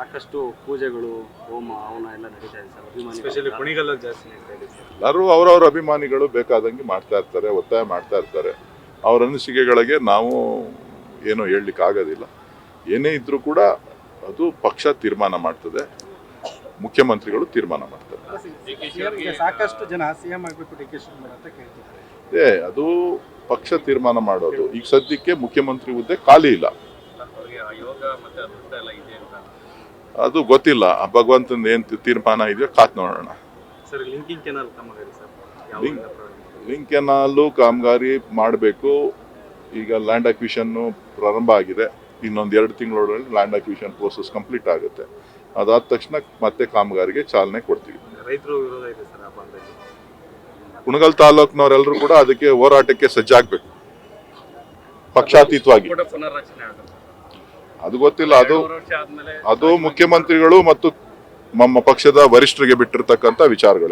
ಸಾಕಷ್ಟು ಪೂಜೆಗಳು ಹೋಮ ಹವನ ಎಲ್ಲ ನಡೀತಾ ಇದೆ ಸರ್. ಅಭಿಮಾನಿ ಸ್ಪೆಷಲಿ ಕುಣಿಗಲ್ಲಲ್ಲಿ ಜಾಸ್ತಿ ನಡೀತಾ ಇದೆ. ಸರ್ ಎಲ್ಲರೂ ಅವರವ್ರ ಅಭಿಮಾನಿಗಳು ಬೇಕಾದಂಗೆ ಮಾಡ್ತಾ ಇರ್ತಾರೆ ಒತ್ತಾಯ ಮಾಡ್ತಾ ಇರ್ತಾರೆ. ಅವರ ಅನಿಸಿಕೆಗಳಿಗೆ ನಾವು ಏನೂ ಹೇಳಲಿಕ್ಕೆ ಆಗೋದಿಲ್ಲ. ಏನೇ ಇದ್ರೂ ಕೂಡ ಅದು ಪಕ್ಷ ತೀರ್ಮಾನ ಮಾಡ್ತದೆ. ಮುಖ್ಯಮಂತ್ರಿಗಳು ತೀರ್ಮಾನ ಮಾಡ್ತಾರೆ. ಸಾಕಷ್ಟು ಜನ ಸಿಎಂ ಆಗಬೇಕು ಡಿ ಕೆ ಶಿವಕುಮಾರ್ ಅಂತ ಕೇಳ್ತಿದ್ದಾರೆ. ಏ ಅದು ಪಕ್ಷ ತೀರ್ಮಾನ ಮಾಡೋದು. ಈಗ ಸದ್ಯಕ್ಕೆ ಮುಖ್ಯಮಂತ್ರಿ ಹುದ್ದೆ ಖಾಲಿ ಇಲ್ಲ. ಯೋಗ ಮತ್ತೆ ಅದೃಷ್ಟ ಎಲ್ಲ ಇದೆ ಅಂತ? ಅದು ಗೊತ್ತಿಲ್ಲ. ಆ ಭಗವಂತನ ಏನ್ ತೀರ್ಮಾನ ಇದೆಯೋ ಕಾತ್ ನೋಡೋಣ. ಸರ್ ಲಿಂಕಿಂಗ್ ಕೆನಾಲ್ ಕಾಮಗಾರಿ ಸರ್. ಯಾವ ಲಿಂಕ್ ಕೆನಾಲು ಕಾಮಗಾರಿ ಮಾಡಬೇಕು. ಈಗ ಲ್ಯಾಂಡ್ ಅಕ್ವಿಷನ್ನು ಪ್ರಾರಂಭ ಆಗಿದೆ. ಇನ್ನೊಂದು ಎರಡು ತಿಂಗಳೊಳಗೆ ಲ್ಯಾಂಡ್ ಅಕ್ವಿಷನ್ ಪ್ರೋಸೆಸ್ ಕಂಪ್ಲೀಟ್ ಆಗುತ್ತೆ. ಅದಾದ ತಕ್ಷಣ ಮತ್ತೆ ಕಾಮಗಾರಿಗೆ ಚಾಲನೆ ಕೊಡ್ತೀವಿ. ರೈತರು ವಿರೋಧ ಇದೆ ಸರ್ ಆ ಭಾಗದಲ್ಲಿ? ಕುಣಗಲ್ ತಾಲೂಕ್ನವರೆಲ್ಲರೂ ಕೂಡ ಅದಕ್ಕೆ ಹೋರಾಟಕ್ಕೆ ಸಜ್ಜಾಗಬೇಕು. ಪಕ್ಷಾತೀತವಾಗಿ. ಅದು ಗೊತ್ತಿಲ್ಲ ಅದು ಅದು ಮುಖ್ಯಮಂತ್ರಿಗಳು ಮತ್ತು ನಮ್ಮ ಪಕ್ಷದ ವರಿಷ್ಠರಿಗೆ ಬಿಟ್ಟಿರ್ತಕ್ಕಂಥ ವಿಚಾರಗಳೆಲ್ಲ.